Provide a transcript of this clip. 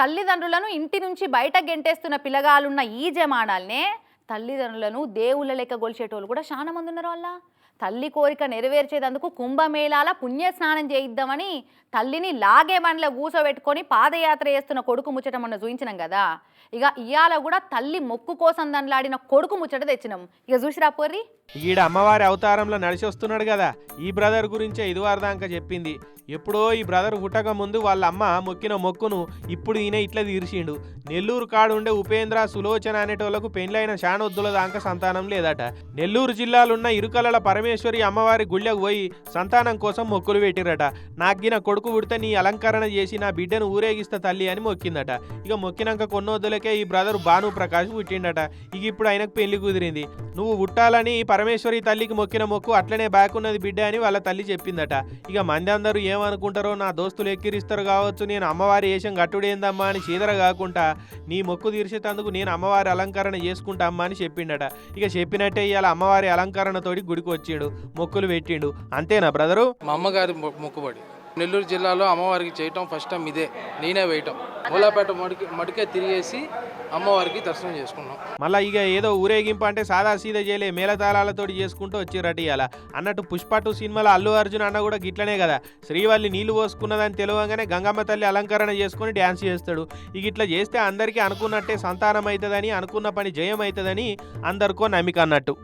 తల్లిదండ్రులను ఇంటి నుంచి బయట గెంటేస్తున్న పిల్లగాలున్న ఈ జమానాల్నే తల్లిదండ్రులను దేవుళ్ళ లెక్క గొలిచేటోళ్ళు కూడా చాలా మంది ఉన్నారు వాళ్ళ తల్లి కోరిక నెరవేర్చేదందుకు కుంభమేళాల పుణ్యస్నానం చేయిద్దామని తల్లిని లాగే బండ్ల కూసోబెట్టుకొని పాదయాత్ర చేస్తున్న కొడుకు ముచ్చట మొన్న చూయించినాం కదా. ఇక ఇవాళ కూడా తల్లి మొక్కు కోసం దండలాడిన కొడుకు ముచ్చట తెచ్చినాం. ఇక చూసిరా పోర్రి? ఈడ అమ్మవారి అవతారంలో నడిచి వస్తున్నాడు కదా. ఈ బ్రదర్ గురించే ఇదివారదాకా చెప్పింది. ఎప్పుడో ఈ బ్రదర్ పుట్టక ముందు వాళ్ళ అమ్మ మొక్కిన మొక్కును ఇప్పుడు ఈయన ఇట్లా తీర్చిండు. నెల్లూరు కాడు ఉండే ఉపేంద్ర సులోచన అనేటోళ్ళకు పెండ్లైన కానొద్దుల దాకా సంతానం లేదట. నెల్లూరు జిల్లాలున్న ఇరుకలల పరమేశ్వరి అమ్మవారి గుళ్ళకు పోయి సంతానం కోసం మొక్కులు పెట్టిరట. నాగ్గిన కొడుకు పుడితే నీ అలంకరణ చేసి నా బిడ్డను ఊరేగిస్తా తల్లి అని మొక్కిందట. ఇక మొక్కినాక కొన్నొద్దులకే ఈ బ్రదర్ భాను ప్రకాష్ పుట్టిండట. ఇక ఇప్పుడు ఆయనకు పెళ్ళి కుదిరింది. నువ్వు పుట్టాలని పరమేశ్వరి తల్లికి మొక్కిన మొక్కు అట్లనే బాకున్నది బిడ్డ అని వాళ్ళ తల్లి చెప్పిందట. ఇక మంది అందరూ ఏమనుకుంటారో నా దోస్తులు ఎక్కిరిస్తారు కావచ్చు నేను అమ్మవారి వేషం కట్టుడేందమ్మా అని చీదర కాకుండా నీ మొక్కు తీర్చేటందుకు నేను అమ్మవారి అలంకరణ చేసుకుంటా అమ్మ అని చెప్పిండట. ఇక చెప్పినట్టే ఇవాళ అమ్మవారి అలంకరణతోటి గుడికి వచ్చాడు మొక్కులు పెట్టిండు. అంతేనా బ్రదరు? మా అమ్మగారి మొక్కుబడి. నెల్లూరు జిల్లాలో అమ్మవారికి చేయటం ఫస్ట్ టైం ఇదే. నేనే వేయటం. మూలాపేట మడికి మడికే తిరిగేసి అమ్మవారికి దర్శనం చేసుకున్నాం. మళ్ళీ ఇక ఏదో ఊరేగింపు అంటే సాదా సీదా చేయలే మేళతాళాలతోటి చేసుకుంటూ వచ్చిరట ఇవాళ అన్నట్టు పుష్ప టూ సినిమాలో అల్లు అర్జున్ అన్న కూడా గిట్లనే కదా. శ్రీవల్లి నీళ్ళు పోసుకున్నదని తెలియగానే గంగమ్మ తల్లి అలంకరణ చేసుకుని డ్యాన్స్ చేస్తాడు. ఇక ఇట్లా చేస్తే అందరికీ అనుకున్నట్టే సంతానం అవుతుందని అనుకున్న పని జయం అవుతుందని అందరికో నమ్మిక అన్నట్టు.